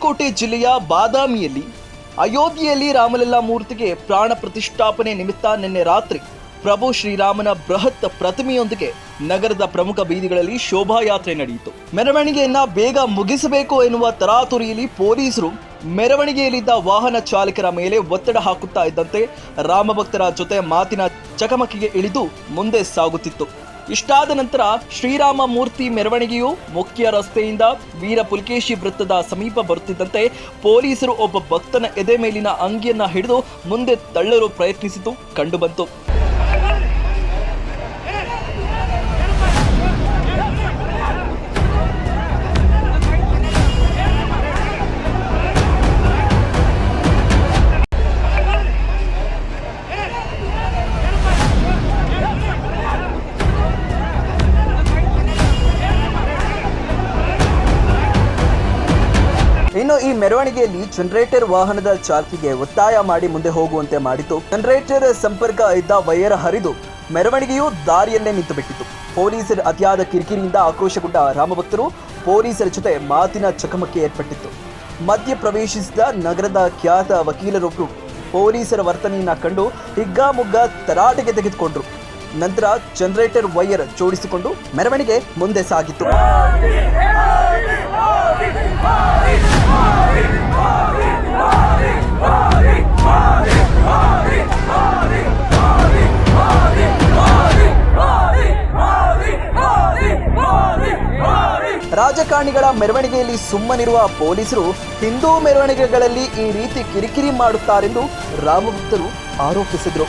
ಬಾಗಲಕೋಟೆ ಜಿಲ್ಲೆಯ ಬಾದಾಮಿಯಲ್ಲಿ ಅಯೋಧ್ಯೆಯಲ್ಲಿ ರಾಮಲಲ್ಲಾ ಮೂರ್ತಿಗೆ ಪ್ರಾಣ ಪ್ರತಿಷ್ಠಾಪನೆ ನಿಮಿತ್ತ ನಿನ್ನೆ ರಾತ್ರಿ ಪ್ರಭು ಶ್ರೀರಾಮನ ಬೃಹತ್ ಪ್ರತಿಮೆಯೊಂದಿಗೆ ನಗರದ ಪ್ರಮುಖ ಬೀದಿಗಳಲ್ಲಿ ಶೋಭಾಯಾತ್ರೆ ನಡೆಯಿತು. ಮೆರವಣಿಗೆಯನ್ನ ಬೇಗ ಮುಗಿಸಬೇಕು ಎನ್ನುವ ತರಾತುರಿಯಲ್ಲಿ ಪೊಲೀಸರು ಮೆರವಣಿಗೆಯಲ್ಲಿದ್ದ ವಾಹನ ಚಾಲಕರ ಮೇಲೆ ಒತ್ತಡ ಹಾಕುತ್ತಾ ಇದ್ದಂತೆ ರಾಮಭಕ್ತರ ಜೊತೆ ಮಾತಿನ ಚಕಮಕಿಗೆ ಇಳಿದು ಮುಂದೆ ಸಾಗುತ್ತಿತ್ತು. ಇಷ್ಟಾದ ನಂತರ ಶ್ರೀರಾಮ ಮೂರ್ತಿ ಮೆರವಣಿಗೆಯು ಮುಖ್ಯ ರಸ್ತೆಯಿಂದ ವೀರ ಪುಲ್ಕೇಶಿ ವೃತ್ತದ ಸಮೀಪ ಬರುತ್ತಿದ್ದಂತೆ ಪೊಲೀಸರು ಒಬ್ಬ ಭಕ್ತನ ಎದೆ ಮೇಲಿನ ಅಂಗಿಯನ್ನ ಹಿಡಿದು ಮುಂದೆ ತಳ್ಳಲು ಪ್ರಯತ್ನಿಸಿತು ಕಂಡುಬಂತು. ಇನ್ನು ಈ ಮೆರವಣಿಗೆಯಲ್ಲಿ ಜನರೇಟರ್ ವಾಹನದ ಚಾಲಕಿಗೆ ಒತ್ತಾಯ ಮಾಡಿ ಮುಂದೆ ಹೋಗುವಂತೆ ಮಾಡಿತು. ಜನರೇಟರ್ ಸಂಪರ್ಕ ಇದ್ದ ವೈರ ಹರಿದು ಮೆರವಣಿಗೆಯು ದಾರಿಯಲ್ಲೇ ನಿಂತು ಬಿಟ್ಟಿತು ಪೊಲೀಸರ ಅತಿಯಾದ ಕಿರಿಕಿರಿಯಿಂದ ಆಕ್ರೋಶಗೊಂಡ ರಾಮಭಕ್ತರು ಪೊಲೀಸರ ಜೊತೆ ಮಾತಿನ ಚಕಮಕಿ ಏರ್ಪಟ್ಟಿತ್ತು. ಮಧ್ಯ ಪ್ರವೇಶಿಸಿದ ನಗರದ ಖ್ಯಾತ ವಕೀಲರೊಬ್ಬರು ಪೊಲೀಸರ ವರ್ತನೆಯನ್ನ ಕಂಡು ಹಿಗ್ಗಾಮುಗ್ಗ ತರಾಟೆಗೆ ತೆಗೆದುಕೊಂಡ್ರು. ನಂತರ ಜನರೇಟರ್ ವೈರ್ ಜೋಡಿಸಿಕೊಂಡು ಮೆರವಣಿಗೆ ಮುಂದೆ ಸಾಗಿತು. ರಾಜಕಾರಣಿಗಳ ಮೆರವಣಿಗೆಯಲ್ಲಿ ಸುಮ್ಮನಿರುವ ಪೊಲೀಸರು ಹಿಂದೂ ಮೆರವಣಿಗೆಗಳಲ್ಲಿ ಈ ರೀತಿ ಕಿರಿಕಿರಿ ಮಾಡುತ್ತಾರೆಂದು ರಾಮಭಕ್ತರು ಆರೋಪಿಸಿದರು.